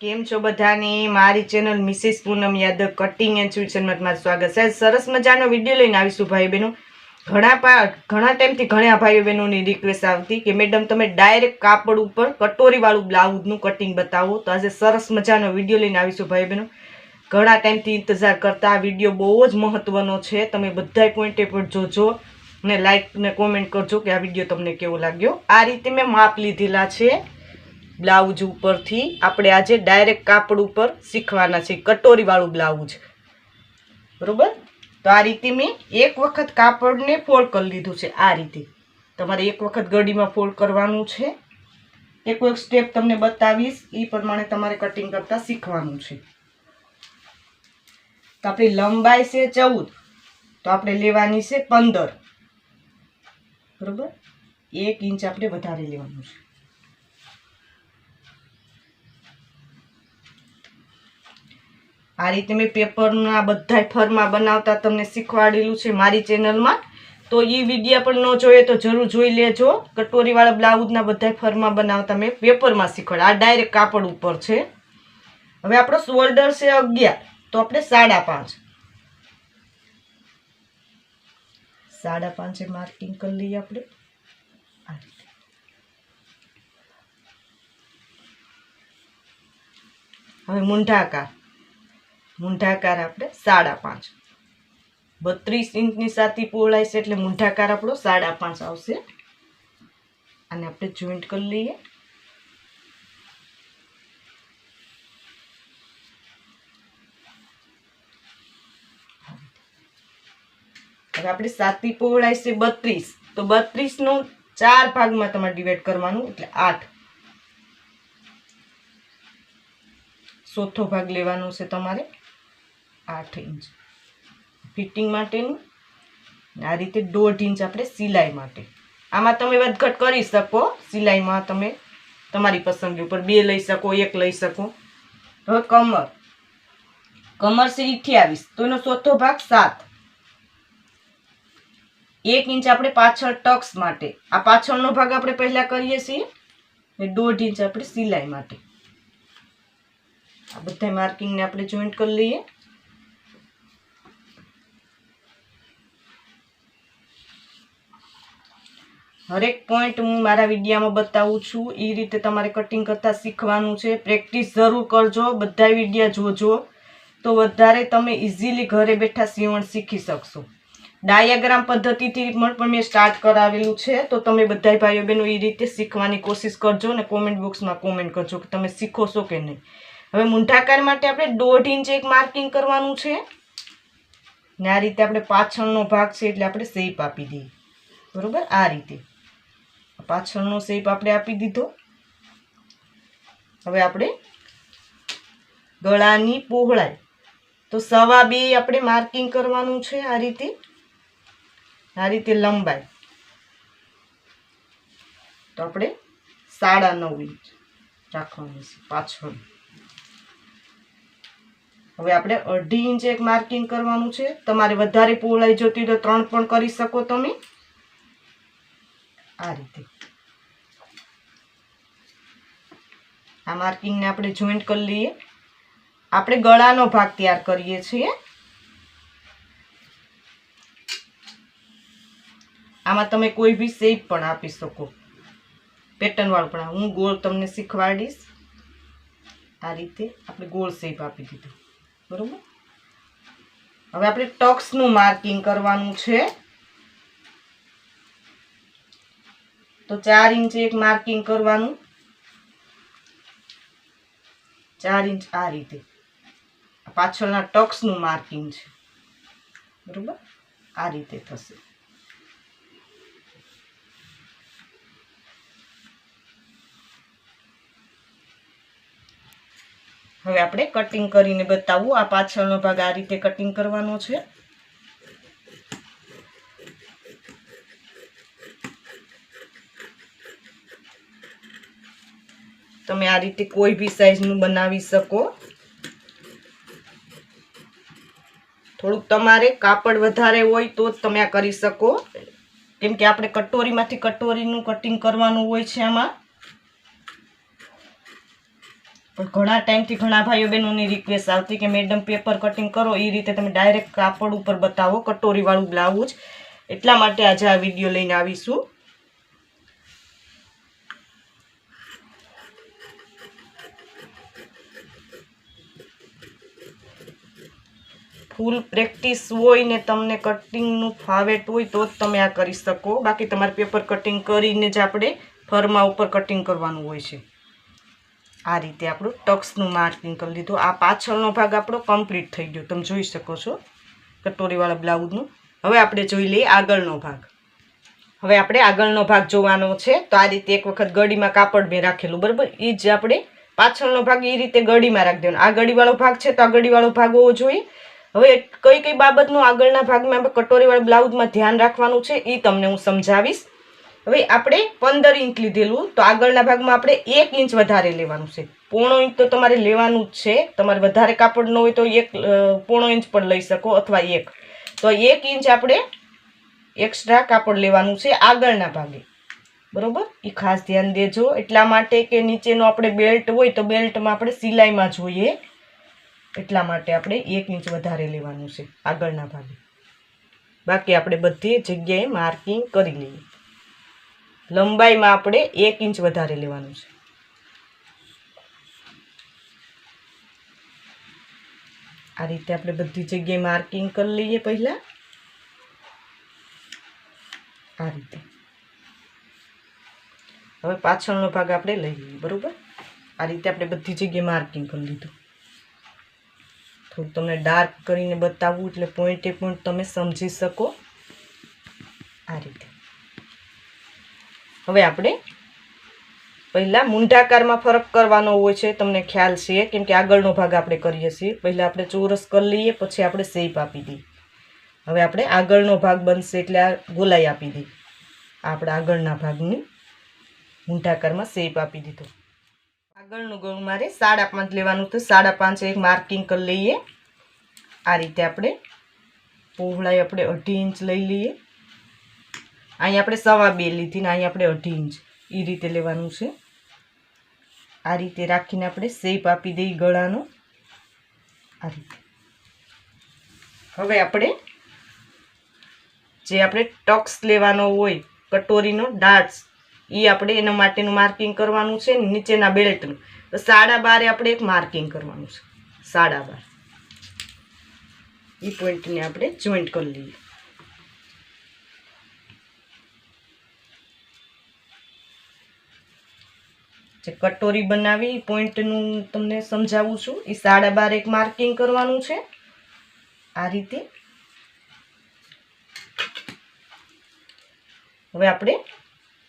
કેમ છો બધાને? મારી channel Mrs Poonam Yadav cutting and સ્વીટસનમાં તમારું સ્વાગત છે. સરસ મજાનો વીડિયો લઈને આવીશું ભાઈ બહેનો. ઘણા પા, ઘણા ટાઈમથી ઘણા ભાઈઓ બહેનોની રિક્વેસ્ટ આવતી કે, મેડમ, તમે ડાયરેક્ટ કાપડ ઉપર કટોરીવાળું બ્લાઉઝનું કટિંગ બતાવો. તો આજે સરસ મજાનો વીડિયો લઈને આવીશું ભાઈ બહેનો. ઘણા ટાઈમથી ઇંતજાર કરતા આ વીડિયો બહુ જ મહત્વનો છે. તમે બધા પોઈન્ટે પર જોજો. ને લાઈક ને કોમેન્ટ કરજો કે આ વીડિયો તમને કેવો લાગ્યો. આ રીતે મેં માપ લીધેલા છે બ્લાઉઝ ઉપરથી. આપણે આજે ડાયરેક્ટ કાપડ ઉપર શીખવાના છે કટોરીવાળું બ્લાઉઝ. બરાબર? તો આ રીતે મેં એક વખત કાપડને ફોલ્ડ કરી લીધું છે આ રીતે. તમારે એક વખત ગડીમાં ફોલ્ડ કરવાનું છે. એક એક સ્ટેપ તમને બતાવીશ. એ પ્રમાણે તમારે કટિંગ કરતાં શીખવાનું છે. તો આપણી લંબાઈ છે ચૌદ. તો આપણે લેવાની છે પંદર. બરોબર? એક ઇંચ આપણે વધારે લેવાનું છે. આ રીતે મેં પેપરના બધાય ફરમાં બનાવતા તમને શીખવાડેલું છે મારી ચેનલમાં. તો એ વિડીયા પણ ન જોઈએ તો જરૂર જોઈ લેજો. કટોરીવાળા બ્લાઉઝના બધાય ફરમાં બનાવતા મેં પેપરમાં શીખવાડ આ ડાયરેક્ટ કાપડ ઉપર છે. હવે આપણો શોલ્ડર છે અગિયાર. તો આપણે સાડા પાંચ. સાડા પાંચે માર્કિંગ કરી લઈએ આપણે. હવે મૂંઢાકાર. મૂંઢાકાર આપણે સાડા પાંચ. બત્રીસ ઇંચની સાથી પહોળાઈ છે એટલે મૂંઢાકાર આપણો સાડા પાંચ આવશે. અને આપણે જોઈન્ટ કરી લઈએ. હવે આપણે સાતી પહોળાઈ છે બત્રીસ. તો બત્રીસનો ચાર ભાગમાં તમારે ડિવાઈડ કરવાનું, એટલે આઠ. ચોથો ભાગ લેવાનો છે તમારે આઠ ઇંચ. ફિટિંગ માટેનું. આ રીતે દોઢ ઇંચ આપણે સિલાઈ માટે. આમાં તમે વધઘટ કરી શકો, સિલાઈમાં તમે તમારી પસંદગી ઉપર બે લઈ શકો, એક લઈ શકો. હવે કમર. કમર છે અઠ્યાવીસ. તો એનો ચોથો ભાગ સાત. એક ઇંચ આપણે પાછળ ટક્સ માટે. આ પાછળનો ભાગ આપણે પહેલા કરીએ છીએ. દોઢ ઇંચ આપણે સિલાઈ માટે. આ બધા માર્કિંગને આપણે જોઈન્ટ કરી લઈએ. હરેક પોઈન્ટ હું મારા વિડીયામાં બતાવું છું. એ રીતે તમારે કટિંગ કરતાં શીખવાનું છે. પ્રેક્ટિસ જરૂર કરજો. બધા વિડીયા જોજો. તો વધારે તમે ઇઝીલી ઘરે બેઠા સીવણ શીખી શકશો. ડાયાગ્રામ પદ્ધતિથી પણ મેં સ્ટાર્ટ કરાવેલું છે. તો તમે બધા ભાઈઓ બહેનો એ રીતે શીખવાની કોશિશ કરજો અને કોમેન્ટ બોક્સમાં કોમેન્ટ કરજો કે તમે શીખો છો કે નહીં. હવે મૂંઢાકાર માટે આપણે દોઢ ઇંચ એક માર્કિંગ કરવાનું છે. ને આ રીતે આપણે પાછળનો ભાગ છે એટલે આપણે શેપ આપી દઈએ. બરોબર? આ રીતે. પાછળનો શેપ આપણે આપી દીધો. હવે આપણે ગળાની પહોળાઈ. તો સવા બે આપણે માર્કિંગ કરવાનું છે આ રીતે. આ રીતે લંબાઈ. તો આપણે સાડા નવ ઇંચ રાખવાનું છે પાછળ. હવે આપણે અઢી ઇંચ એક માર્કિંગ કરવાનું છે. તમારે વધારે પહોળાઈ જોતી તો ત્રણ પણ કરી શકો તમે. આ રીતે. આ માર્કિંગને આપણે જોઈન્ટ કરી લઈએ. આપણે ગળાનો ભાગ તૈયાર કરીએ છીએ. આમાં તમે કોઈ બી શેપ પણ આપી શકો. પેટર્નવાળું પણ હું ગોળ તમને શીખવાડીશ. આ રીતે આપણે ગોળ શેપ આપી દીધો. બરાબર? હવે આપણે ટક્સનું માર્કિંગ કરવાનું છે. તો ચાર ઇંચ એક માર્કિંગ કરવાનું. ચાર ઇંચ આ રીતે. પાછળના ટક્સનું માર્કિંગ છે. બરોબર? આ રીતે થશે. હવે આપણે કટિંગ કરીને બતાવવું આ પાછળનો ભાગ આ રીતે કટિંગ કરવાનો છે. તમે આ રીતે કોઈ બી સાઈઝનું બનાવી શકો. થોડુંક તમારે કાપડ વધારે હોય તો જ તમે આ કરી શકો. કેમ કે આપણે કટોરીમાંથી કટોરીનું કટિંગ કરવાનું હોય છે આમાં. પણ ઘણા ટાઈમથી ઘણા ભાઈઓ બહેનોની રિક્વેસ્ટ આવતી કે, મેડમ પેપર કટિંગ કરો. એ રીતે તમે ડાયરેક્ટ કાપડ ઉપર બતાવો, કટોરીવાળું બ્લાઉઝ એટલા માટે આજે આ વીડિયો લઈને આવીશું. ફૂલ પ્રેક્ટિસ હોય ને તમને કટિંગનું ફાવેટ હોય તો જ તમે આ કરી શકો. બાકી તમારે પેપર કટિંગ કરીને જ આપણે ફર્મા ઉપર કટિંગ કરવાનું હોય છે. આ રીતે આપણું ટક્સનું માર્કિંગ કરી લીધું આ પાછળનો ભાગ આપણો કમ્પ્લીટ થઈ ગયો. તમે જોઈ શકો છો કટોરીવાળા બ્લાઉઝનું. હવે આપણે જોઈ લઈએ આગળનો ભાગ. હવે આપણે આગળનો ભાગ જોવાનો છે. તો આ રીતે એક વખત ગળીમાં કાપડ મેં રાખેલું, બરાબર? એ જ આપણે પાછળનો ભાગ એ રીતે ગળીમાં રાખી દેવાનો. આ ગળીવાળો ભાગ છે તો આ ગળીવાળો ભાગ હોવો જોઈએ. હવે કઈ કઈ બાબતનું આગળના ભાગમાં કટોરીવાળા બ્લાઉઝમાં ધ્યાન રાખવાનું છે એ તમને હું સમજાવીશ. હવે આપણે પંદર ઇંચ લીધેલું, તો આગળના ભાગમાં આપણે એક ઇંચ વધારે લેવાનું છે. પોણો ઇંચ તો તમારે લેવાનું જ છે. તમારે વધારે કાપડ ન હોય તો એક પોણો ઇંચ પણ લઈ શકો અથવા એક. તો એક ઇંચ આપણે એક્સ્ટ્રા કાપડ લેવાનું છે આગળના ભાગે. બરોબર? એ ખાસ ધ્યાન દેજો. એટલા માટે કે નીચેનો આપણે બેલ્ટ હોય તો બેલ્ટમાં આપણે સિલાઈમાં જોઈએ. એટલા માટે આપણે એક ઇંચ વધારે લેવાનું છે આગળના ભાગે. બાકી આપણે બધી જગ્યાએ માર્કિંગ કરી લઈએ. લંબાઈમાં આપણે એક ઇંચ વધારે લેવાનું છે. આ રીતે આપણે બધી જગ્યાએ માર્કિંગ કરી લઈએ પહેલાં. આ રીતે. હવે પાછળનો ભાગ આપણે લઈ લઈએ, બરાબર? આ રીતે આપણે બધી જગ્યાએ માર્કિંગ કરી લીધું. થોડું તમને ડાર્ક કરીને બતાવવું એટલે પોઈન્ટે પોઈન્ટ તમે સમજી શકો. આ રીતે. હવે આપણે પહેલાં મૂંઢાકારમાં ફરક કરવાનો હોય છે, તમને ખ્યાલ છે, કેમ કે આગળનો ભાગ આપણે કરીએ છીએ. પહેલાં આપણે ચોરસ કરી લઈએ, પછી આપણે શેપ આપી દઈએ. હવે આપણે આગળનો ભાગ બનશે એટલે આ ગોલાઈ આપી દઈએ. આપણે આગળના ભાગની મૂંઢાકારમાં શેપ આપી દીધો. આગળનું ગળું મારે સાડા પાંચ લેવાનું તો સાડા પાંચ એક માર્કિંગ કરી લઈએ. આ રીતે આપણે પહોળાઈ આપણે અઢી ઇંચ લઈ લઈએ. અહીં આપણે સવા બે લીધી ને અહીં આપણે અઢી ઇંચ. એ રીતે લેવાનું છે. આ રીતે રાખીને આપણે શેપ આપી દઈએ ગળાનો. આ રીતે. હવે આપણે જે આપણે ટક્સ લેવાનો હોય, કટોરીનો ડાર્ટ્સ એ આપણે એના માટેનું માર્કિંગ કરવાનું છે નીચેના બેલ્ટનું. તો સાડા બારે આપણે એક માર્કિંગ કરવાનું છે. સાડા બાર. એ પોઈન્ટને આપણે જોઈન્ટ કરી લઈએ. જે કટોરી બનાવી પોઈન્ટનું તમને સમજાવું છું. એ સાડા બાર એક માર્કિંગ કરવાનું છે. આ રીતે. હવે આપણે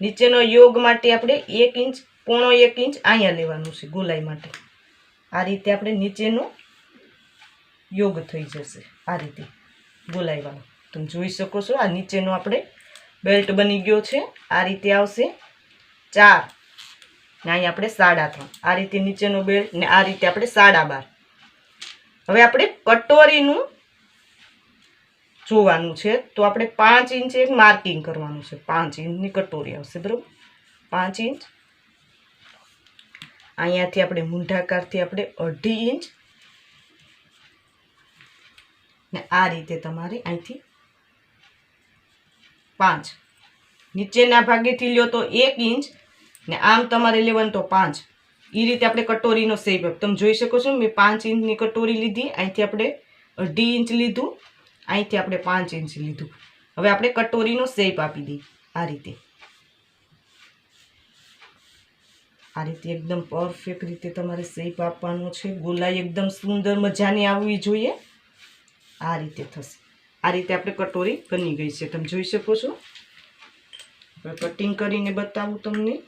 નીચેનો યોગ માટે આપણે એક ઇંચ, પોણો એક ઇંચ અહીંયા લેવાનું છે, ગોલાઈ માટે. આ રીતે આપણે નીચેનો યોગ થઈ જશે. આ રીતે ગોલાઈવાનો. તમે જોઈ શકો છો, આ નીચેનો આપણે બેલ્ટ બની ગયો છે. આ રીતે આવશે. ચાર. ને અહીં આપણે સાડા ત્રણ. આ રીતે નીચેનો બેડ ને આ રીતે આપણે સાડા બાર. હવે આપણે કટોરીનું જોવાનું છે. તો આપણે પાંચ ઇંચ એક માર્કિંગ કરવાનું છે. પાંચ ઇંચની કટોરી આવશે, બરાબર? પાંચ ઇંચ. અહીંયાથી આપણે મૂંઢાકારથી આપણે અઢી ઇંચ. ને આ રીતે તમારે અહીંથી પાંચ. નીચેના ભાગેથી લ્યો તો એક ઇંચ. ને આમ તમારે લેવાનું તો પાંચ. એ રીતે આપણે કટોરીનો સેપ તમે જોઈ શકો છો, મેં પાંચ ઇંચની કટોરી લીધી. અહીંથી આપણે અઢી ઇંચ લીધું. અહીંથી આપણે પાંચ ઇંચ લીધું. હવે આપણે કટોરીનો સેપ આપી દઈએ. આ રીતે. આ રીતે એકદમ પરફેક્ટ રીતે તમારે શેપ આપવાનો છે. ગોલાઈ એકદમ સુંદર મજાની આવવી જોઈએ. આ રીતે થશે. આ રીતે આપણે કટોરી બની ગઈ છે. તમે જોઈ શકો છો. કટિંગ કરીને બતાવું તમને.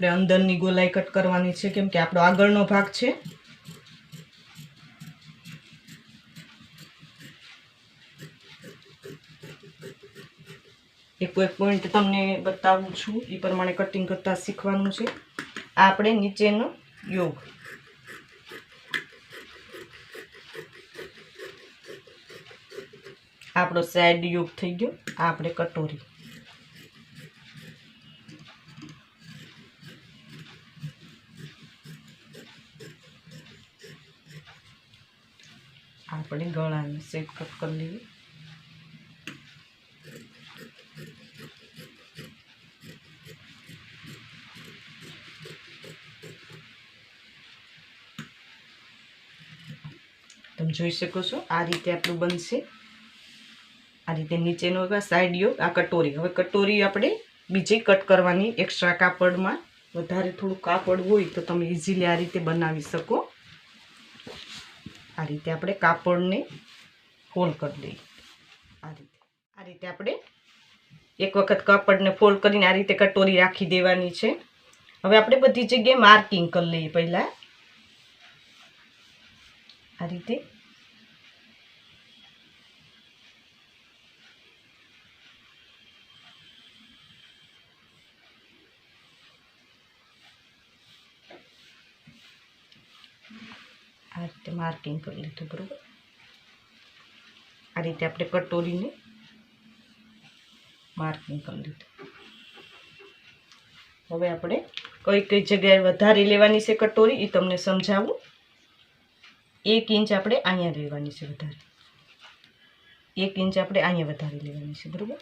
આપણે અંદરની ગોલાઈ કટ કરવાની છે, કેમ કે આપણો આગળનો ભાગ છે. એક એક પોઈન્ટ તમને બતાવું છું, એ પ્રમાણે કટિંગ કરતા શીખવાનું છે. આપણે નીચેનો યોગ. આપણો સાઈડ યોગ થઈ ગયો, આ આપણે કટોરી. આપણે ગળાને સેટ કટ કરી લઈએ. તમે જોઈ શકો છો, આ રીતે આપણું બનશે. આ રીતે નીચેનો સાઈડ યોગ આ કટોરી. હવે કટોરી આપણે બીજી કટ કરવાની એક્સ્ટ્રા કાપડમાં. વધારે થોડું કાપડ હોય તો તમે ઇઝીલી આ રીતે બનાવી શકો. આ રીતે આપણે કાપડને ફોલ્ડ કરી દઈએ. આ રીતે. આ રીતે આપણે એક વખત કાપડને ફોલ્ડ કરીને આ રીતે કટોરી રાખી દેવાની છે. હવે આપણે બધી જગ્યાએ માર્કિંગ કરી લઈએ પહેલાં. આ રીતે આ રીતે માર્કિંગ કરી લીધું, બરાબર? આ રીતે આપણે કટોરીને માર્કિંગ કરી લીધું. હવે આપણે કઈ કઈ જગ્યાએ વધારે લેવાની છે કટોરી એ તમને સમજાવું. એક ઇંચ આપણે અહીંયા લેવાની છે વધારે. એક ઇંચ આપણે અહીંયા વધારે લેવાની છે, બરાબર?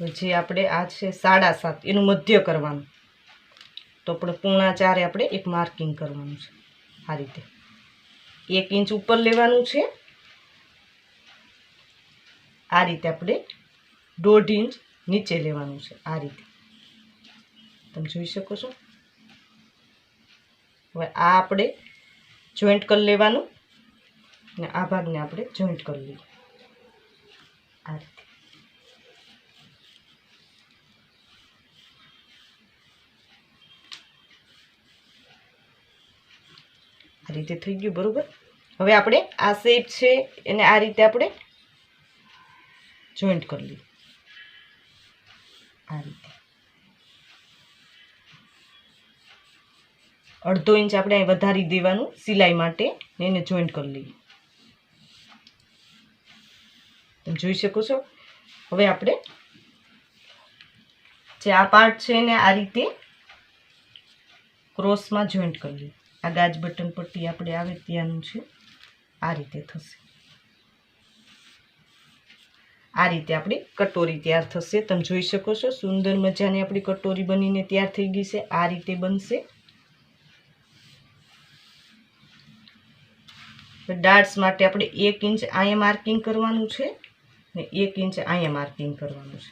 જે આપણે આ છે સાડા સાત, એનું મધ્ય કરવાનું. તો આપણે પૂણા ચારે આપણે એક માર્કિંગ કરવાનું છે. આ રીતે. એક ઇંચ ઉપર લેવાનું છે. આ રીતે આપણે દોઢ ઇંચ નીચે લેવાનું છે. આ રીતે. તમે જોઈ શકો છો. હવે આ આપણે જોઈન્ટ કરી લેવાનું. ને આ ભાગને આપણે જોઈન્ટ કરી લઈએ. આ રીતે. આ રીતે થઈ ગયું, બરાબર? હવે આપણે આ શેપ છે એને આ રીતે આપણે જોઈન્ટ કરી લઈએ. આ રીતે. અડધો ઇંચ આપણે અહીં વધારી દેવાનું સિલાઈ માટે એને જોઈન્ટ કરી લઈએ. તમે જોઈ શકો છો? હવે આપણે જે આ પાર્ટ છે એને આ રીતે ક્રોસમાં જોઈન્ટ કરી લઈએ. આ ગાજ બટન પટ્ટી આપણે આવે ત્યાંનું છે. આ રીતે થશે. આ રીતે આપણી કટોરી તૈયાર થશે. તમે જોઈ શકો છો, સુંદર મજાની આપણી કટોરી બનીને તૈયાર થઈ ગઈ છે. આ રીતે બનશે. ડાર્ટ્સ માટે આપણે એક ઇંચ અહીંયા માર્કિંગ કરવાનું છે ને એક ઇંચ અહીંયા માર્કિંગ કરવાનું છે.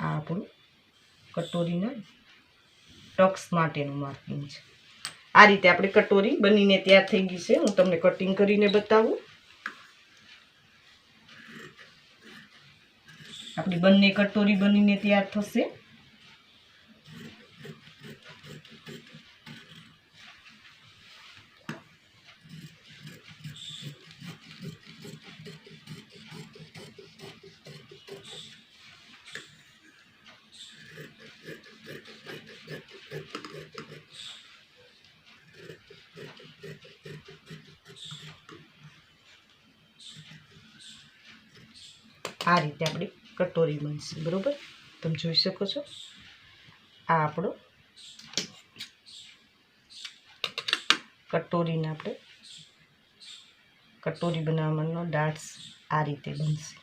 આ આપણું કટોરીના ટક્સ માટેનું માર્કિંગ છે. આ રીતે આપણે કટોરી બનીને તૈયાર થઈ ગઈ છે. હું તમને કટિંગ કરીને બતાવું. આપણી બંને કટોરી બનીને તૈયાર થશે. આ રીતે આપણી કટોરી બનશે, બરાબર? તમે જોઈ શકો છો. આ આપણો કટોરીને આપણે કટોરી બનાવવાનો ડાટ્સ આ રીતે બનશે.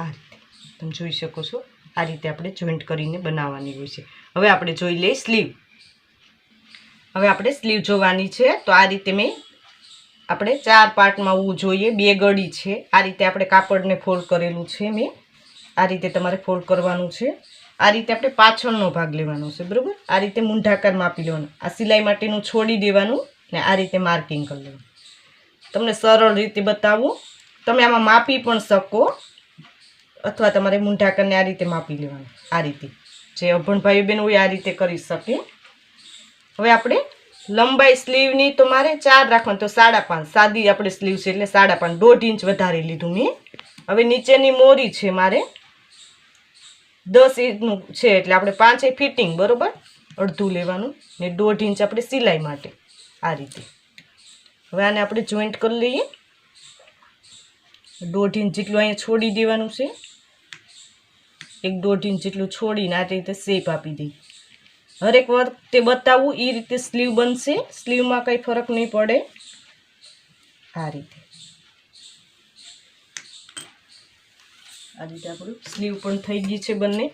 આ રીતે. તમે જોઈ શકો છો, આ રીતે આપણે જોઈન્ટ કરીને બનાવવાની હોય છે. હવે આપણે જોઈ લઈએ સ્લીવ હવે આપણે સ્લીવ જોવાની છે, તો આ રીતે મેં આપણે ચાર પાર્ટમાં આવવું જોઈએ, બે ગળી છે. આ રીતે આપણે કાપડને ફોલ્ડ કરેલું છે મેં. આ રીતે તમારે ફોલ્ડ કરવાનું છે. આ રીતે આપણે પાછળનો ભાગ લેવાનો છે, બરાબર? આ રીતે મૂંઢાકાર માપી લેવાનું. આ સિલાઈ માટેનું છોડી દેવાનું ને આ રીતે માર્કિંગ કરી લેવાનું. તમને સરળ રીતે બતાવું. તમે આમાં માપી પણ શકો, અથવા તમારે મૂંઢાકરને આ રીતે માપી લેવાનું, આ રીતે. જે અભણભાઈ બેન હોય આ રીતે કરી શકે. હવે આપણે લંબાઈ સ્લીવની તો મારે ચાર રાખવાની. તો સાડા પાંચ. સાદી આપણે સ્લીવ છે એટલે સાડા પાંચ. દોઢ ઇંચ વધારે લીધું મેં. હવે નીચેની મોરી છે મારે. દસ ઇંચનું છે એટલે આપણે પાંચે ફિટિંગ બરોબર? અડધું લેવાનું. ને દોઢ ઇંચ આપણે સિલાઈ માટે. આ રીતે. હવે આને આપણે જોઈન્ટ કરી લઈએ. દોઢ ઇંચ જેટલું અહીંયા છોડી દેવાનું છે. એક દોઢ ઇંચ જેટલું છોડીને આ રીતે શેપ આપી દઈએ. હરેક વખતે બતાવવું એ રીતે સ્લીવ બનશે. સ્લીવમાં કંઈ ફરક નહીં પડે. આ રીતે. આ રીતે આપણું સ્લીવ પણ થઈ ગઈ છે બંને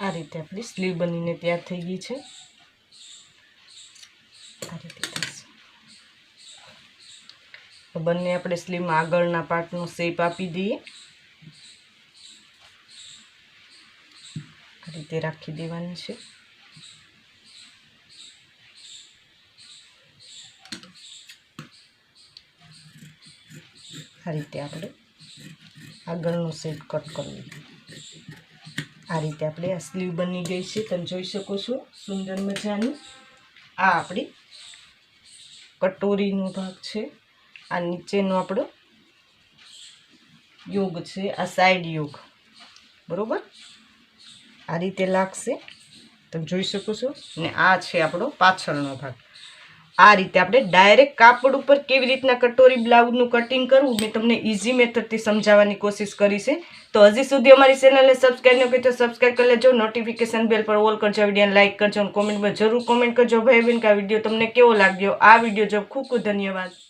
આ રીતે આપણી સ્લીવ બનીને તૈયાર થઈ ગઈ છે. આ બંને આપણે સ્લીવમાં આગળના પાર્ટનો શેપ આપી દઈએ. આ રીતે રાખી દેવાની છે. આ રીતે આપણે આગળનો શેપ કટ કરી લઈએ. આ રીતે આપણે આ સ્લીવ બની ગઈ છે. તમે જોઈ શકો છો સુંદર મજાની. આ આપણી કટોરીનો ભાગ છે. આ નીચેનો આપણો યોગ છે. આ સાઈડ યોગ. બરોબર? આ રીતે લાગશે. તમે જોઈ શકો છો. ને આ છે આપણો પાછળનો ભાગ. આ રીતે આપણે ડાયરેક્ટ કાપડ ઉપર કેવી રીતના કટોરી, બ્લાઉઝનું કટિંગ કરવું, મેં તમને ઇઝી મેથડથી સમજાવવાની કોશિશ કરી છે. તો હજી સુધી અમારી ચેનલને સબસ્ક્રાઈબ ન કરી તો સબસ્ક્રાઈબ કરી લેજો. નોટિફિકેશન બેલ પર ઓલ કરજો વિડીયોને લાઇક કરજો અને કોમેન્ટમાં જરૂર કોમેન્ટ કરજો. ભાઈ બેન કે આ વીડિયો તમને કેવો લાગ્યો? આ વીડિયો જો ખૂબ ખૂબ ધન્યવાદ.